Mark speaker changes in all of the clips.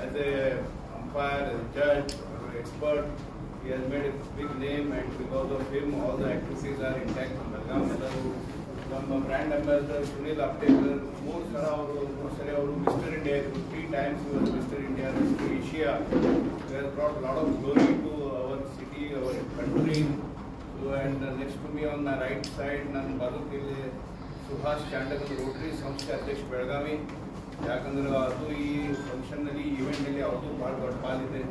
Speaker 1: as a umpire, as a judge, as an expert. He has made a big name and because of him, all the activities are intact in Belgaum. ಎಲ್ಲರೂ ನಮ್ಮ brand ambassador Sunil Aptekar ಮೂರು ಸಲ ಅವರು ಮೂರು ಸರಿ ಅವರು mister India three times mister India mister Asia they brought lot of glory to our city our country and next to me on the right side ನನ್ನ ಬದುಕಿಲ್ಲಿ ಸುಭಾಷ್ ಚಾಂಡಕಲ್ ರೋಟರಿ ಸಂಸ್ಥೆ ಅಧ್ಯಕ್ಷ ಬೆಳಗಾವಿ ಯಾಕಂದ್ರೆ ಅದು ಈ ಫಂಕ್ಷನ್ನಲ್ಲಿ ಈವೆಂಟ್ನಲ್ಲಿ ಅವ್ರದ್ದು ಭಾಳ ದೊಡ್ಡ ಪಾಲಿದೆ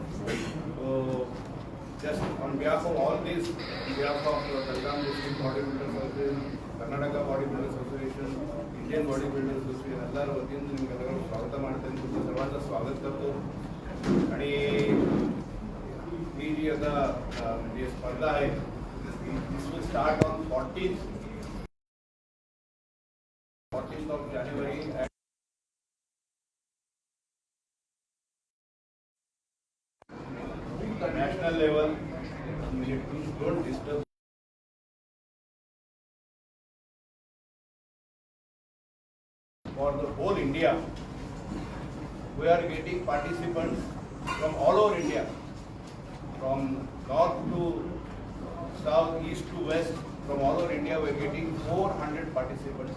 Speaker 1: so just on behalf of all these, on behalf of uh, Belgaum District Bodybuilders Association, Karnataka Bodybuilders Association, Indian Bodybuilders Association ಎಲ್ಲರ ವತಿಯಿಂದ ನಿಮಗೆಲ್ಲರೂ ಸ್ವಾಗತ ಮಾಡ್ತೇನೆ तुमचं सर्वांचं स्वागत करतो आणि ही जी आता अ, म्हणजे स्पर्धा आहे this will start on fourteen fourteen national level, don't disturb. For the whole India, we are getting participants from all over India, from north to south, east to west, from all over India, we are getting 400 participants.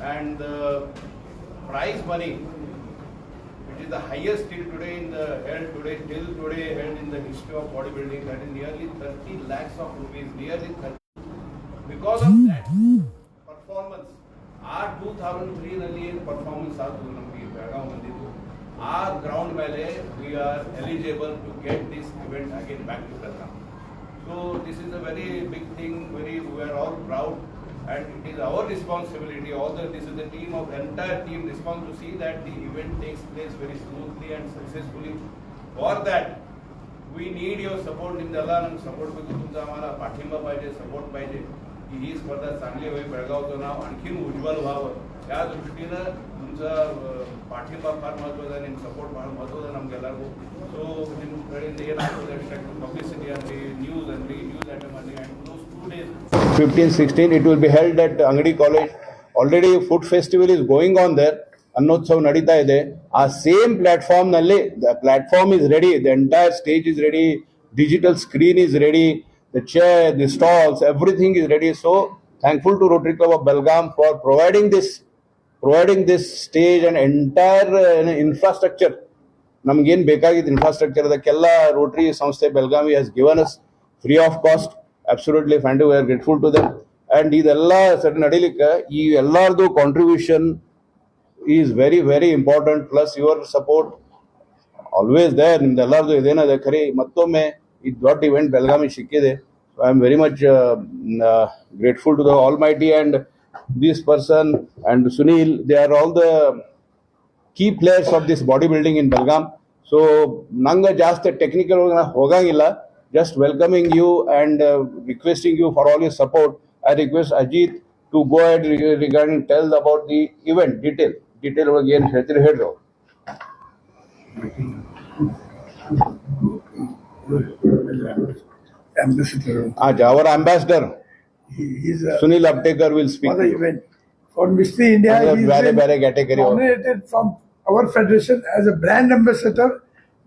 Speaker 1: And the prize money it is the highest till today in the held today till today held in the history of bodybuilding. That is nearly 30 lakhs of rupees, nearly 30. Because of that performance, ಆ two thousand ತ್ರೀನಲ್ಲಿ ಏನು performance ಆಯ್ತು ನಮಗೆ ಬೆಳಗಾವ್ ಬಂದಿದ್ದು ಆ ground ಮೇಲೆ we are eligible to get this event again back to Belgaum so this is a very big thing very we are all proud and it is our responsibility, all the, this is the team of entire team responsible to see that the event takes place very smoothly and successfully. For that, we need your support in त्याला सपोर्टबद्दल तुमचा आम्हाला पाठिंबा पाहिजे support पाहिजे की ही स्पर्धा चांगली होईल बेळगावचं नाव आणखीन उज्ज्वल व्हावं त्या दृष्टीनं तुमचा पाठिंबा फार महत्त्वाचा आणि सपोर्ट फार महत्त्वाचा नमगे लागू सो पब्लिसिटी आणि न्यूज आणि न्यूज आयटम आणि close two days 15, 16, it will be held at Angadi College. Already food festival is going on there. ಅನ್ನೋತ್ಸವ ನಡೀತಾ ಇದೆ ಆ ಸೇಮ್ ಪ್ಲಾಟ್ಫಾರ್ಮ್ ನಲ್ಲಿ the platform is ready the entire stage is ready digital screen is ready the chair the stalls everything is ready so thankful to Rotary Club of Belgaum for providing this providing this stage and entire infrastructure ನಮ್ಗೇನು ಬೇಕಾಗಿದ್ದು infrastructure ಅದಕ್ಕೆಲ್ಲ Rotary ಸಂಸ್ಥೆ Belagavi has given us free of cost Absolutely and we are grateful to them and ಇದೆಲ್ಲ ಸರಿ ನಡೀಲಿಕ್ಕೆ ಈ ಎಲ್ಲರದು contribution is very very important plus your support always they ನಿಮ್ದು ಎಲ್ಲರದು ಇದೇನದೆ ಖರೀ ಮತ್ತೊಮ್ಮೆ ಈ ದೊಡ್ಡ ಇವೆಂಟ್ ಬೆಳಗಾವಿ ಸಿಕ್ಕಿದೆ I am very much grateful to the almighty and this person and Sunil they are all the key players of this body building in Belgaum so ನಂಗೆ ಜಾಸ್ತಿ technical ಹೋಗಂಗಿಲ್ಲ Just welcoming you and requesting you for all you support I request Ajit to go ahead regarding tell about the event detail detail ಒಳಗೆ ಏನು ಹೇಳ್ತೀರಿ ಹೇಳ್ರಿ ಅವ್ರು.
Speaker 2: ambassador.
Speaker 1: ಆಚೆ ಅವರ ambassador
Speaker 2: He is a,
Speaker 1: Sunil Aptekar will
Speaker 2: for
Speaker 1: speak
Speaker 2: the event. For Mr. India,
Speaker 1: Other
Speaker 2: he is
Speaker 1: ಬೇರೆ
Speaker 2: been
Speaker 1: ಬೇರೆ category ಅವ್ರು.
Speaker 2: nominated from our federation as a brand ambassador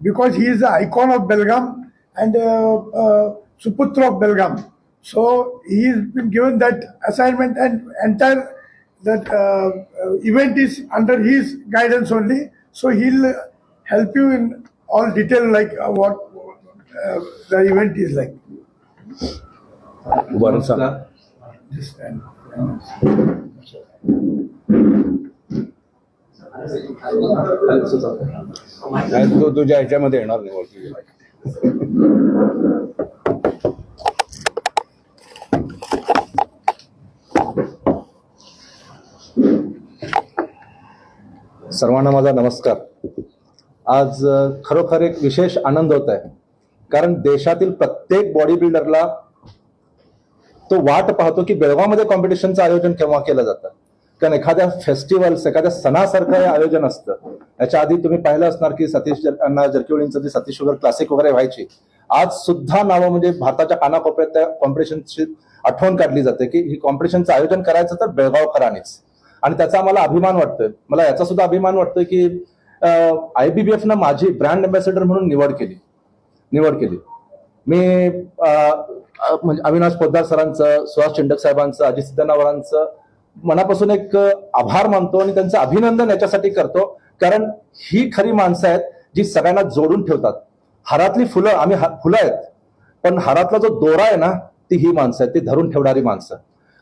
Speaker 2: because he is the icon of Belgaum and uh, uh, Suputra of Belgaum. So he has been given that assignment and entire that uh, uh, event is under his guidance only. So he'll help you in all detail like uh, what uh, the event is like. Just stand.
Speaker 1: नाही, तो तुझ्या ह्याच्यामध्ये येणार नाही वरती.
Speaker 3: सर्वांना माझा नमस्कार. आज खरोखर एक विशेष आनंद होत आहे. कारण देशातील प्रत्येक बॉडी बिल्डरला तो वाट पाहतो की बेळगावमध्ये कॉम्पिटिशनचं आयोजन केव्हा केलं जातं? कारण एखाद्या फेस्टिवल्स एखाद्या सणासारखं हे आयोजन असतं. याच्या आधी तुम्ही पाहिलं असणार की सतीश अण्णा जरकिवळींचं जे सतीश शुगर क्लासिक वगैरे व्हायचे आज सुद्धा नावं म्हणजे भारताच्या कानाकोपऱ्यात त्या कॉम्पिटिशनची आठवण काढली जाते की ही कॉम्पिटिशनचं आयोजन करायचं तर बेळगावकरांनीच आणि त्याचा मला अभिमान वाटतोय. मला याचा सुद्धा अभिमान वाटतोय की आय बी बी एफनं माझी ब्रँड अम्बॅसेडर म्हणून निवड केली. निवड केली. मी म्हणजे अविनाश पोद्दार सरांचं सुहास चिंडक साहेबांचं अजित सिद्धनावरांचं मनापासून एक आभार मानतो आणि त्यांचं अभिनंदन याच्यासाठी करतो. कारण ही खरी माणसं आहेत जी सगळ्यांना जोडून ठेवतात. हारातली फुलं आम्ही हा- फुलं आहेत. पण हारातला जो दोरा आहे ना ती ही माणसं आहेत ती धरून ठेवणारी माणसं.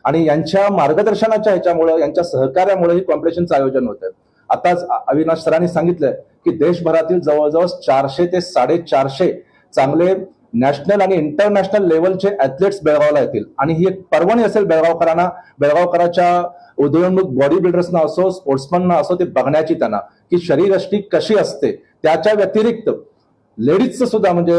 Speaker 3: आणि यांच्या मार्गदर्शनाच्या ह्याच्यामुळे यांच्या सहकार्यामुळे ही कॉम्पिटिशनचं आयोजन होतं. आताच अविनाश सरांनी सांगितलं की देशभरातील जवळजवळ चारशे ते साडेचारशे चांगले नॅशनल आणि इंटरनॅशनल लेवलचे ऍथलेट्स बेळगावला येतील. आणि ही एक पर्वणी असेल बेळगावकरांना बेळगावकराच्या उदयोन्मुख बॉडी बिल्डर्सना असो स्पोर्ट्समनना असो ते बघण्याची त्यांना. की शरीरयष्टी कशी असते त्याच्या व्यतिरिक्त लेडीजचं सुद्धा म्हणजे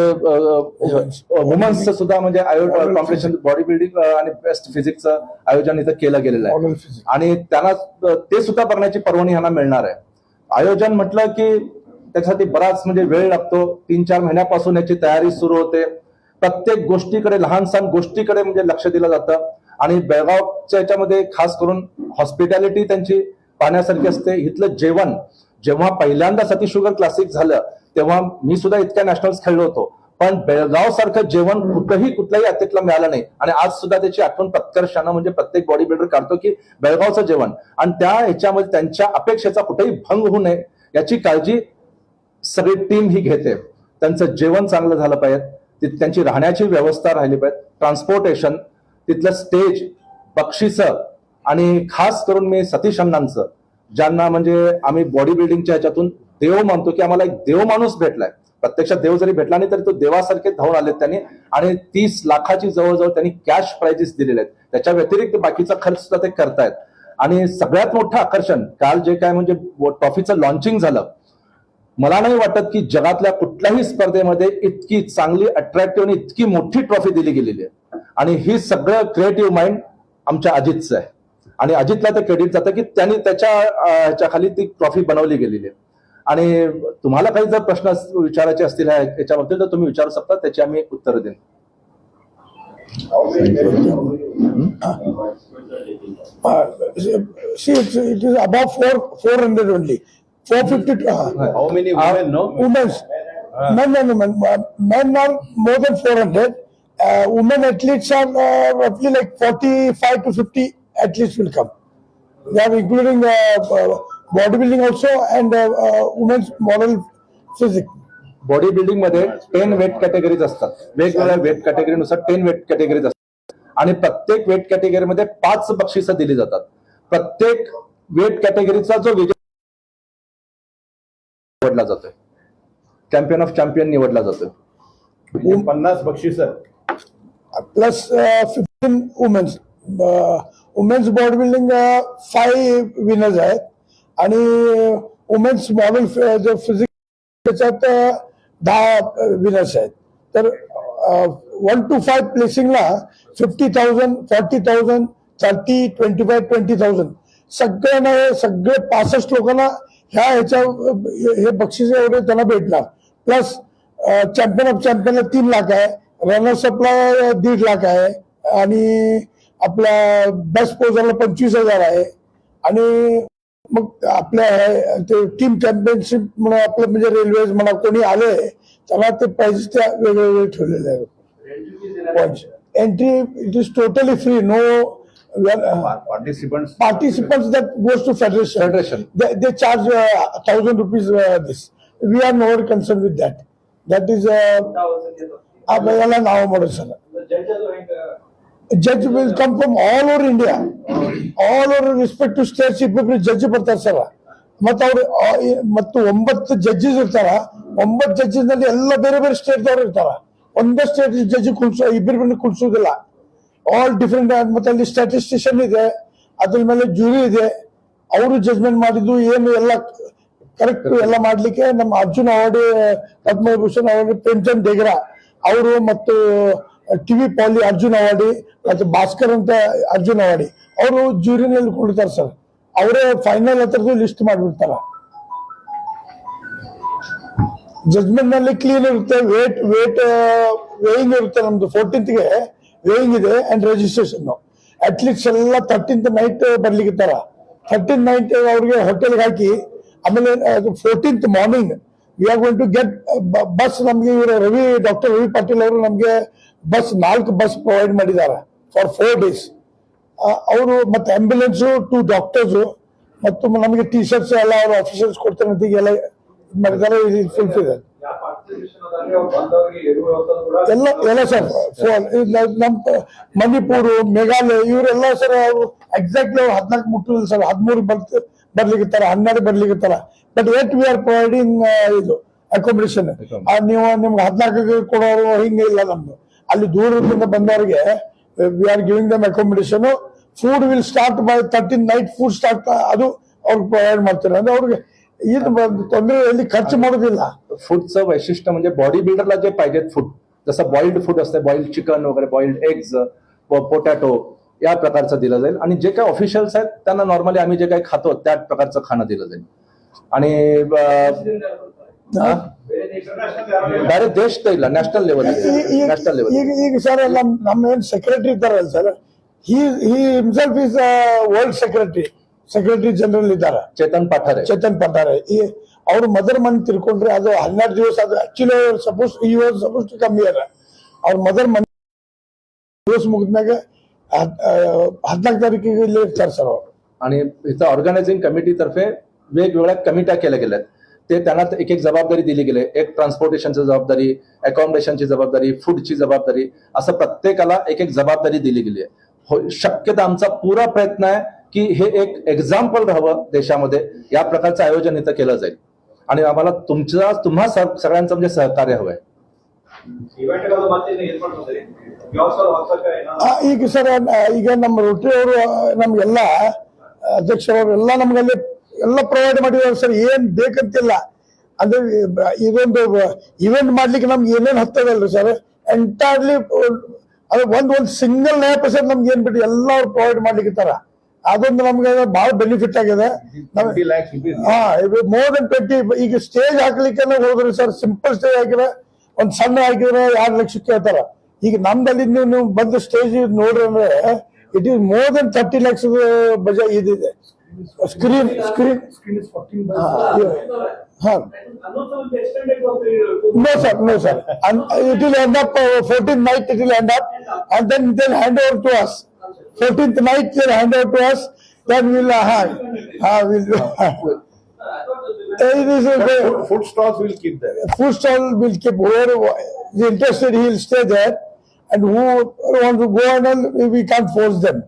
Speaker 3: वुमन्सचं सुद्धा म्हणजे कॉम्पिटिशन बॉडी बिल्डिंग आणि बेस्ट फिजिक्सचं आयोजन इथं केलं गेलेलं आहे. आणि त्यांना ते सुद्धा बघण्याची परवानगी ह्यांना मिळणार आहे. आयोजन म्हटलं की त्याच्यासाठी बराच म्हणजे वेळ लागतो. तीन चार महिन्यापासून याची तयारी सुरू होते. प्रत्येक गोष्टीकडे लहान सहान गोष्टीकडे म्हणजे लक्ष दिलं जातं. आणि बेळगावच्या याच्यामध्ये खास करून हॉस्पिटॅलिटी त्यांची पाहण्यासारखी असते. इथलं जेवण जेव्हा पहिल्यांदा सती शुगर क्लासिक झालं तेव्हा मी सुद्धा इतक्या नॅशनल्स खेळलो होतो. पण बेळगाव सारखं जेवण कुठंही कुठल्याही अथलेटला मिळालं नाही. आणि आज सुद्धा त्याची आठवण प्रत्कर्षानं म्हणजे प्रत्येक बॉडी बिल्डर काढतो की बेळगावचं जेवण. आणि त्या ह्याच्यामध्ये त्यांच्या अपेक्षेचा कुठेही भंग होऊ नये याची काळजी सगळी टीम ही घेते. त्यांचं जेवण चांगलं झालं पाहिजे. तिथ त्यांची राहण्याची व्यवस्था राहिली पाहिजे. ट्रान्सपोर्टेशन तिथलं स्टेज बक्षिसं आणि खास करून मी सतीश अण्णांचं ज्यांना म्हणजे आम्ही बॉडी बिल्डिंगच्या ह्याच्यातून देव मानतो की आम्हाला एक देव माणूस भेटलाय. प्रत्यक्षात देव जरी भेटला नाही तरी तो देवासारखे धावून आलेत त्यांनी आणि तीस लाखाची जवळजवळ त्यांनी कॅश प्राइजेस दिलेले आहेत. त्याच्या व्यतिरिक्त बाकीचा खर्च सुद्धा ते करतायत. आणि सगळ्यात मोठं आकर्षण काल जे काय म्हणजे ट्रॉफीचं लॉन्चिंग झालं मला नाही वाटत की जगातल्या कुठल्याही स्पर्धेमध्ये इतकी चांगली अट्रॅक्टिव्ह आणि इतकी मोठी ट्रॉफी दिली गेलेली आहे. आणि ही सगळं क्रिएटिव्ह माइंड आमच्या अजितचं आहे. आणि अजितला ते क्रेडिट जातं की त्यांनी त्याच्याखाली ती ट्रॉफी बनवली गेलेली आहे. आणि तुम्हाला काही जर प्रश्न विचारायचे असतील याच्याबद्दल तर तुम्ही विचारू शकता त्याची आम्ही उत्तर देईन
Speaker 2: it above four four hundred only four fifty two men women men are more than four hundred women at least are रफली like forty five to fifty fifty athletes will come. They are including uh, uh, bodybuilding also and uh, uh, women's model physics.
Speaker 3: Body बिल्डिंगमध्ये ten weight categories असतात. वेगवेगळ्या weight कॅटेगरीनुसार ten weight categories असतात. आणि प्रत्येक weight कॅटेगरीमध्ये पाच बक्षिसं दिली जातात. प्रत्येक वेट कॅटेगरीचा जो विजय निवडला जातोय. चॅम्पियन ऑफ चॅम्पियन निवडला जातोय.
Speaker 1: म्हणजे पन्नास बक्षीस.
Speaker 2: Plus uh, 15 women's body building five winners आहेत. आणि वुमेन्स मॉडेल जो फिजिक त्याच्यात दहा विनर्स आहेत. तर one two five प्लेसिंगला fifty thousand forty thousand thirty twenty five twenty thousand सगळ्यांना हे सगळे पासष्ट लोकांना ह्या ह्याच्या हे बक्षीस एवढे त्यांना भेटणार. प्लस चॅम्पियन ऑफ चॅम्पियनला तीन लाख आहे. रनर्स अपला दीड लाख आहे. आणि आपल्या बेस्ट पोजरला पंचवीस हजार आहे आणि मग आपल्या ते टीम चॅम्पियनशिप म्हणून आपलं म्हणजे रेल्वेज म्हणा कोणी आले त्यांना ते प्राइजेस त्या वेगवेगळे ठेवलेले आहेत entry it is totally free no
Speaker 1: participants
Speaker 2: participants that goes to federation.
Speaker 3: Federation.
Speaker 2: They, they charge uh, thousand rupees uh, this. We are not concerned with that. That is uh, आपल्याला नाव म्हणून sir judge will come from all over India all over respect to states ಇಬ್ಬಿಬ್ರು judge ಬರ್ತಾರೆ sir ಮತ್ತೆ ಅವ್ರು ಮತ್ತು ಒಂಬತ್ತು judges ಇರ್ತಾರ. ಒಂಬತ್ತು ಜಡ್ಜಸ್ನಲ್ಲಿ ಎಲ್ಲ ಬೇರೆ ಬೇರೆ ಸ್ಟೇಟ್ ದವ್ರು ಇರ್ತಾರ. ಒಂದೇ ಸ್ಟೇಟ್ ಜಡ್ಜ್ ಕುಳ್ಸೋ ಇಬ್ಬಿಬ್ರನ್ನ ಕುಳ್ಸೋದಿಲ್ಲ ಆಲ್ ಡಿಫ್ರೆಂಟ್ ಮತ್ತೆ ಅಲ್ಲಿ ಸ್ಟಾಟಿಸ್ಟಿಷಿಯನ್ ಇದೆ. ಅದ್ರ ಮೇಲೆ ಜೂರಿ ಇದೆ. ಅವರು ಜಜ್ಮೆಂಟ್ ಮಾಡಿದ್ದು ಏನು ಎಲ್ಲ ಕರೆಕ್ಟ್ ಎಲ್ಲ ಮಾಡ್ಲಿಕ್ಕೆ ನಮ್ಮ ಅರ್ಜುನ್ ಅವಾರ್ಡ್ ಪದ್ಮಭೂಷಣ್ ಅವಾರ್ಡ್ ಪ್ರೇಮ್ಚಂದ್ ಡೇಗ್ರಾ ಅವರು ಮತ್ತು ಟಿವಿ ಪಾಲಿ ಅರ್ಜುನ್ ಅವಾರ್ಡಿ, ಮತ್ತು ಭಾಸ್ಕರ್ ಅಂತ ಅರ್ಜುನ್ ಅವಾರ್ಡಿ, ಅವರು ಜೂರಿನಲ್ಲಿ ಕೊಡ್ತಾರೆ ಸರ್. ಅವರೇ ಫೈನಲ್ ಹತ್ರದ್ದು ಲಿಸ್ಟ್ ಮಾಡಿಬಿಡ್ತಾರ. ಜಜ್ಮೆಂಟ್ನಲ್ಲಿ ಕ್ಲೀನ್ ಇರುತ್ತೆ ವೇಟ್ ವೇಟ್ ವೇಯಿಂಗ್ ಇರುತ್ತೆ ನಮ್ದು. ಫೋರ್ಟೀನ್ತ್ಗೆ ವೇಯಿಂಗ್ ಇದೆ ಅಂಡ್ ರಿಜಿಸ್ಟ್ರೇಷನ್ ಅಟ್ಲೀಸ್ಟ್ ಎಲ್ಲ ತರ್ಟೀನ್ತ್ ನೈಟ್ ಬರ್ಲಿಕ್ಕಿತ್ತಾರ ಥರ್ಟೀನ್ ನೈಟ್ ಅವ್ರಿಗೆ ಹೋಟೆಲ್ಗೆ ಹಾಕಿ, ಆಮೇಲೆ fourteenth morning we are going to get bus ನಮಗೆ ಇವರು ರವಿ, ಡಾಕ್ಟರ್ ರವಿ ಪಾಟೀಲ್ ಅವರು ನಮಗೆ ಬಸ್, ನಾಲ್ಕು ಬಸ್ ಪ್ರೊವೈಡ್ ಮಾಡಿದ್ದಾರೆ ಫಾರ್ ಫೋರ್ ಡೇಸ್ ಅವರು ಮತ್ತೆ ಆಂಬ್ಯುಲೆನ್ಸ್ ಟು ಡಾಕ್ಟರ್ಸ್ ಮತ್ತು ನಮಗೆ ಟಿ ಶರ್ಟ್ಸ್ ಎಲ್ಲ ಅವರು ಆಫೀಸರ್ಸ್ ಕೊಡ್ತಾರೆ ಅಂತ ಈಗೆಲ್ಲ ಇದು ಮಾಡಿದ್ದಾರೆ
Speaker 4: ಕೂಡ
Speaker 2: ಎಲ್ಲ ಎಲ್ಲ ಸರ್ ಫೋನ್ ನಮ್ ಮಣಿಪುರ್, ಮೇಘಾಲಯ, ಇವರೆಲ್ಲ ಸರ್ ಅವರು ಎಕ್ಸಾಕ್ಟ್ಲಿ ಅವ್ರು ಹದಿನಾಲ್ಕು ಮುಟ್ಟಿಲ್ಲ ಸರ್ ಹದಿಮೂರು ಬರ್ತ, ಬರ್ಲಿಕ್ಕೆ ಹನ್ನೆರಡು ಬರ್ಲಿಕ್ಕಿತ್ತಾರ but at we are providing ಇದು ಅಕೊಮಿಡೇಷನ್ ನೀವು ನಿಮ್ಗೆ ಹದಿನಾಲ್ಕು ಕೊಡೋರು ಹಿಂಗೆ ಇಲ್ಲ ನಮ್ದು ಅಲ್ಲಿ ದೂರದಿಂದ ಬಂದವರಿಗೆ we are giving them accommodation food will start by thirteen night food start ಅದು ಅವ್ರಿಗೆ ಪ್ರೊವೈಡ್ ಮಾಡ್ತಾರೆ ಅಂದ್ರೆ ಅವ್ರಿಗೆ ಇದು ತೊಂದರೆ ಎಲ್ಲಿ ಖರ್ಚು ಮಾಡೋದಿಲ್ಲ
Speaker 3: फूडचं वैशिष्ट्य म्हणजे बॉडी बिल्डरला जे पाहिजेत फूड जसं बॉइल्ड फूड असते बॉइल्ड चिकन वगैरे बॉइल्ड एग्ज पोटॅटो या प्रकारचं दिलं जाईल आणि जे काही ऑफिशियल्स आहेत त्यांना नॉर्मली आम्ही जे काही खातो त्या प्रकारचं खाणं दिलं जाईल आणि
Speaker 4: ಬೇರೆ ದೇಶದಲ್ಲಿ
Speaker 3: डायरेक्ट देश ಇಲ್ಲ ನ್ಯಾಷನಲ್ ಲೆವೆಲ್
Speaker 2: ಈಗ
Speaker 3: ನ್ಯಾಷನಲ್ ಲೆವೆಲ್
Speaker 2: ಈಗ ಈಗ ಸರ್ ನಮ್ ನಮ್ಮ ಏನ್ ಸೆಕ್ರೆಟರಿ ಇದ್ದಾರಲ್ಲ sir he he himself is world secretary secretary general ಇದ್ದಾರೆ
Speaker 3: चेतन पाठारे
Speaker 2: ಚೇತನ್ ಪಟಾರೆ ಈ ಅವ್ರ ಮದರ್ ಮನ್ ತಿರ್ಕೊಂಡ್ರೆ ಅದು ಹನ್ನೆರಡು ದಿವಸ ಅದು actually suppose he was supposed to come year ಅವ್ರ ಮದರ್ ಮನ್ ದಿವಸ ಮುಗಿದ್ಮ್ಯಾಗ ಹದಿನಾಲ್ಕು ತಾರೀಕಿಗೆ ಇಲ್ಲಿ ಇರ್ತಾರೆ ಸರ್ ಅವ್ರು
Speaker 3: आणि इथं ऑर्गनायझिंग कमिटीतर्फे वेगवेगळ्या कमिट्या केल्या गेल्यात ते त्यांना एक एक जबाबदारी दिली गेली एक ट्रान्सपोर्टेशनची जबाबदारी अकॉमोडेशनची जबाबदारी फूडची जबाबदारी असं प्रत्येकाला एक एक जबाबदारी दिली गेली आहे हो शक्यता आमचा पुरा प्रयत्न आहे की हे एक एक्झाम्पल राहावं देशामध्ये या प्रकारचं आयोजन इथं केलं जाईल आणि आम्हाला तुमच्या तुम्हा स- सगळ्यांचं म्हणजे सहकार्य हवं आहे
Speaker 4: ಇವೆಂಟ್ಗಳು ಮತ್ತೆ ಏನ್ ಮಾಡ್ತಾರೆ ವ್ಯವಸ್ಥೆ ಹೊಸಕ ಏನೋ
Speaker 2: ಆ, ಈಗ ಸರ್ ಆ, ಈಗ ನಮ್ಮ ರೋಟರಿ ಅವರು ನಮ್ಗೆಲ್ಲ ಅಧ್ಯಕ್ಷರವರು ಎಲ್ಲ ನಮ್ಗಲ್ಲಿ ಎಲ್ಲ ಪ್ರೊವೈಡ್ ಮಾಡಿದ್ದಾರೆ ಸರ್ ಏನ್ ಬೇಕಂತಿಲ್ಲ. ಅಂದ್ರೆ ಇದೊಂದು ಇವೆಂಟ್ ಮಾಡ್ಲಿಕ್ಕೆ ನಮ್ಗೆ ಏನೇನ್ ಹತ್ತದಲ್ರಿ ಸರ್ ಎಂಟೈರ್ಲಿ ಅದು ಒಂದ್ ಒಂದ್ ಸಿಂಗಲ್ ನಯ ಪರ್ಸೆಂಟ್ ನಮ್ಗೆ ಏನ್ ಬಿಟ್ಟು ಎಲ್ಲ ಅವ್ರು ಪ್ರೊವೈಡ್ ಮಾಡ್ಲಿಕ್ಕಿತ್ತಾರ ಅದೊಂದು ನಮ್ಗೆ ಬಹಳ ಬೆನಿಫಿಟ್ ಆಗಿದೆ.
Speaker 1: 20 lakhs rupees.
Speaker 2: ಹಾ ಮೋರ್ ದನ್ ಟ್ವೆಂಟಿ ಈಗ ಸ್ಟೇಜ್ ಹಾಕ್ಲಿಕ್ಕೆ ಹೋದ್ರಿ ಸರ್ ಸಿಂಪಲ್ ಸ್ಟೇಜ್ ಹಾಕಿದ್ರೆ ಒಂದ್ ಸಣ್ಣ ಹಾಕಿದ್ರೆ ಎರಡು ಲಕ್ಷ ಕೇಳ್ತಾರ. ಈಗ ನಮ್ದಲ್ಲಿ ನೀವು ನೀವು ಬಂದು ಸ್ಟೇಜ್ ನೋಡ್ರಿ ಅಂದ್ರೆ it is more than thirty lakhs budget ಇದಿದೆ. ಸ್ಕ್ರೀನ್ ಸ್ಕ್ರೀನ್ ಹಾ No, sir, no, sir. And it will end up, uh, 14th night it will end up, and then they'll hand over to us. 14th night they'll hand over to us, then we'll, uh, ha, ha, we'll, it is,
Speaker 1: But
Speaker 2: a
Speaker 1: food- Food stalls will keep there.
Speaker 2: food stall will keep, whoever is interested, he'll stay there, and who want to go and all, we can't force them.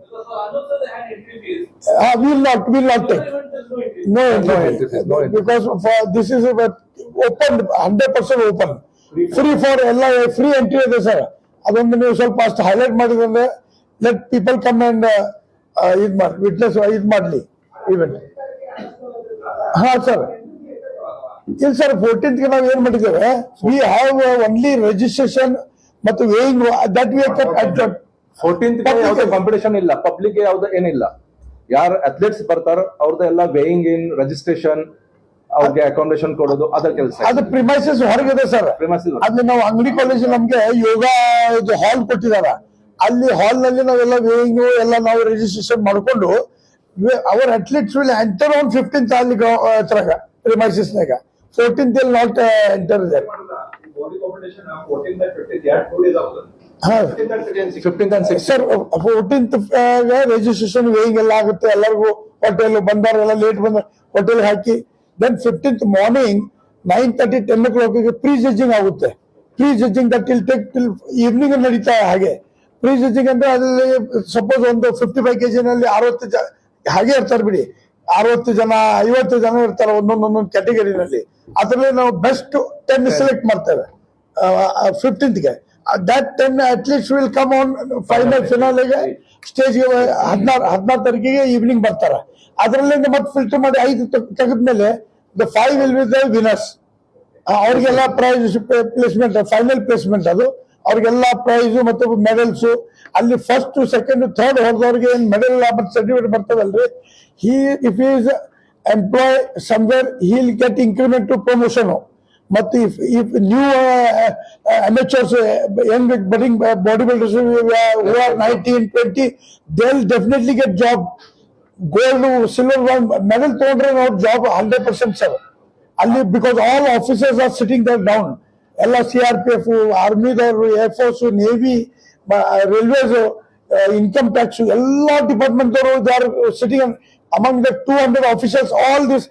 Speaker 2: Uh, we'll not, we'll not take. No no,
Speaker 3: entry no entry
Speaker 2: Because for, this is a open, hundred percent open. Free for ಎಲ್ಲ free entry ಇದೆ sir ಅದೊಂದು ನೀವು ಸ್ವಲ್ಪ ಅಷ್ಟು highlight ಮಾಡಿದ್ರೆ let people come and ಇದು ಮಾಡಿ witness ಇದು ಮಾಡ್ಲಿ ಇವೆಂಟ್ ಹಾ ಸರ್ ಇಲ್ಲ ಸರ್ ಫೋರ್ಟೀನ್ತ್ಗೆ ನಾವು ಏನ್ ಮಾಡಿದ್ದೇವೆ? ವಿ ಹ್ಯಾವ್ ಓನ್ಲಿ ರಿಜಿಸ್ಟ್ರೇಷನ್ ಮತ್ತು weighing that
Speaker 3: we fourteenth competition ಇಲ್ಲ ಪಬ್ಲಿಕ್ ಯಾವ್ದು ಏನಿಲ್ಲ. ಯಾರು ಅಥ್ಲೆಟ್ಸ್ ಬರ್ತಾರ ಅವ್ರದ್ದು ಎಲ್ಲ ವೇಯಿಂಗ್ ಇನ್ ರಿಜಿಸ್ಟ್ರೇಷನ್ ಅವ್ರಿಗೆ ಅಕಾಮಿಡೇಷನ್ ಕೊಡೋದು ಅದರ ಕೆಲಸ.
Speaker 2: ಅದು ಪ್ರಿಮೈಸಸ್ ಹೊರಗಿದೆ ಸರ್
Speaker 3: ಪ್ರಿಮೈಸಸ್
Speaker 2: ಅಲ್ಲಿ ನಾವು ಅಂಗಡಿ ಕಾಲೇಜ್ ನಮ್ಗೆ ಯೋಗ ಇದು ಹಾಲ್ ಕೊಟ್ಟಿದಾರ. ಅಲ್ಲಿ ಹಾಲ್ನಲ್ಲಿ ನಾವೆಲ್ಲ ವೇಯಿಂಗ್ ಎಲ್ಲ ನಾವು ರಿಜಿಸ್ಟ್ರೇಷನ್ ಮಾಡ್ಕೊಂಡು our athletes will enter on fifteenth ಅಲ್ಲಿ ಹತ್ರಗ ಪ್ರಿಮೈಸಸ್ ನಾಗ. ಫೋರ್ಟೀನ್ತ್ ಅಲ್ಲಿ ನಾಟ್ ಎಂಟರ್ ಇದೆ. ಸರ್ ಫೋರ್ಟೀನ್ತ್ ರಿಜಿಸ್ಟ್ರೇಷನ್ ವೇಯಿಂಗ್ ಎಲ್ಲ ಆಗುತ್ತೆ. ಎಲ್ಲರಿಗೂ ಹೋಟೆಲ್ ಬಂದವರೆಲ್ಲ ಲೇಟ್ ಬಂದ ಹೋಟೆಲ್ ಹಾಕಿ. Then fifteenth morning nine thirty ten o'clock pre judging ಆಗುತ್ತೆ. Pre judging that will take till evening ನಡೀತಾ ಹಾಗೆ. ಪ್ರೀ ಜಡ್ಜಿಂಗ್ ಅಂದ್ರೆ ಅದರಲ್ಲಿ ಸಪೋಸ್ ಒಂದು ಫಿಫ್ಟಿ ಫೈವ್ ಕೆಜಿ ನಲ್ಲಿ ಅರವತ್ತು ಜನ ಹಾಗೆ ಇರ್ತಾರೆ ಬಿಡಿ. ಅರವತ್ತು ಜನ ಐವತ್ತು ಜನ ಇರ್ತಾರೆ ಒಂದೊಂದೊಂದೊಂದು ಒಂದೊಂದು ಕ್ಯಾಟಗರಿನಲ್ಲಿ ಅದರಲ್ಲಿ ನಾವು ಬೆಸ್ಟ್ ಟೆನ್ ಸೆಲೆಕ್ಟ್ ಮಾಡ್ತೇವೆ. ಫಿಫ್ಟೀನ್ತ್ಗೆ that ten at least will come on final ಫಿನಾಲೆಗೆ ಸ್ಟೇಜ್ಗೆ ಹದಿನಾರು ಹದಿನಾರು ತಾರೀಕಿಗೆ ಈವ್ನಿಂಗ್ ಬರ್ತಾರೆ. ಅದರಲ್ಲಿಂದ ಮತ್ತೆ ಫಿಲ್ಟರ್ ಮಾಡಿ ಐದು ತೆಗೆದ್ಮೇಲೆ the five will be the winners ಅವ್ರಿಗೆಲ್ಲ ಪ್ರೈಸ್ ಪ್ಲೇಸ್ಮೆಂಟ್ ಫೈನಲ್ ಪ್ಲೇಸ್ಮೆಂಟ್ ಅದು. ಅವ್ರಿಗೆಲ್ಲ ಪ್ರೈಸ್ ಮತ್ತು ಮೆಡಲ್ಸ್ ಅಲ್ಲಿ ಫಸ್ಟ್ ಸೆಕೆಂಡ್ ಥರ್ಡ್ ಹೊಡೆದವ್ರಿಗೆ ಏನ್ ಮೆಡಲ್ ಮತ್ತೆ ಸರ್ಟಿಫಿಕೇಟ್ ಬರ್ತದಲ್ರಿ? He if is employ somewhere he'll get increment to promotion ಮತ್ತು if if new amateurs young budding body builders who are nineteen twenty they will definitely get job gold silver medal ತಗೊಂಡ್ರೆ ನಾವು job hundred percent sir ಅಲ್ಲಿ because all officers are sitting there down ಎಲ್ಲ C R P F ಆರ್ಮಿದವರು air force navy railways income tax ಎಲ್ಲಾ department ಅವರು they are sitting Among the two officials, all all this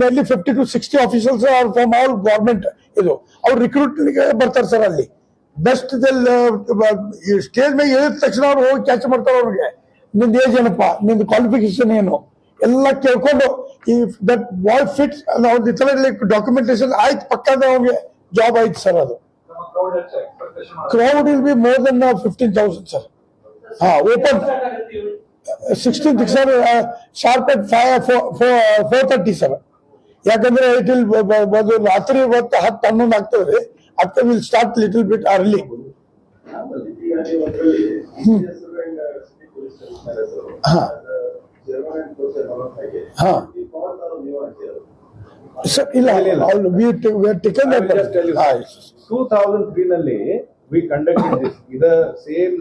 Speaker 2: nearly fifty to sixty officers are from all government ಇದು ಅವ್ರು recruit ಬರ್ತಾರೆ sir ಅಲ್ಲಿ. Best stage ಮೇಲೆ ಹೇಳಿದ ತಕ್ಷಣ ಅವ್ರು ಹೋಗಿ ಕ್ಯಾಚ್ ಮಾಡ್ತಾರೆ ಅವ್ರಿಗೆ. ನಿಂದ ಏಜ್ ಏನಪ್ಪ? ನಿಂದು ಕ್ವಾಲಿಫಿಕೇಶನ್ ಏನು? ಎಲ್ಲ ಕೇಳ್ಕೊಂಡು ಈ ದಟ್ ಬಾಯ್ ಫಿಟ್ಸ್ ಅವ್ರದ್ದು ಇತರ ಡಾಕ್ಯುಮೆಂಟೇಶನ್ ಆಯ್ತು ಪಕ್ಕದ ಅವ್ರಿಗೆ ಜಾಬ್ ಆಯ್ತು ಸರ್ ಅದು.
Speaker 4: Crowd
Speaker 2: will be more than fifteen thousand sir ಹಾ open Sixteen sir sharp at five four thirty sir ಯಾಕಂದ್ರೆ ಇಟ್ ವಿಲ್ ಅದು ರಾತ್ರಿ ಹೊತ್ತು ಹತ್ತು ಹನ್ನೊಂದು ಆಗ್ತದೆ ಅದಕ್ಕೆ will start little bit early ಹಾ ಹಾ ಸರ್ ಇಲ್ಲ we taken
Speaker 5: I will just tell you. 2003 ನಲ್ಲಿ we conducted this ಇದು ಸೇಮ್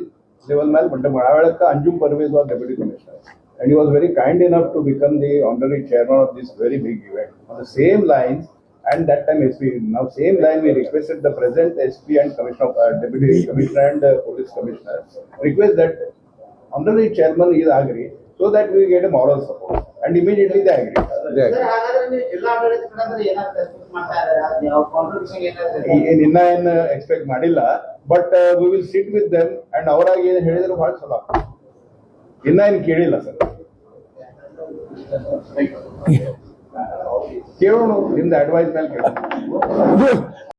Speaker 5: ಲೆವೆಲ್ but ಬಂಟ ಮಾಡಾಳಕ್ಕ Anjum Parvez was deputy commissioner. and he was very kind enough to become the honorary chairman of this very big event on the same lines and that time SP now same line we requested the present SP and commissioner uh, deputy commissioner and uh, police commissioner request that honorary chairman is agree so that we get a moral support and immediately they agreed they
Speaker 6: expect contribution ಏನಾದ್ರು
Speaker 5: ಏನ್ expect ಮಾಡಿಲ್ಲ but we will sit with them and ಅವರಾಗಿ ಏನು ಹೇಳಿದ್ರು ಬಹಳ ಚಲೋ. ಇನ್ನ ಏನು ಕೇಳಿಲ್ಲ ಸರ್ ಕೇಳೋಣ ನಿಮ್ದು ಅಡ್ವೈಸ್ ಮೇಲೆ ಕೇಳೋಣ.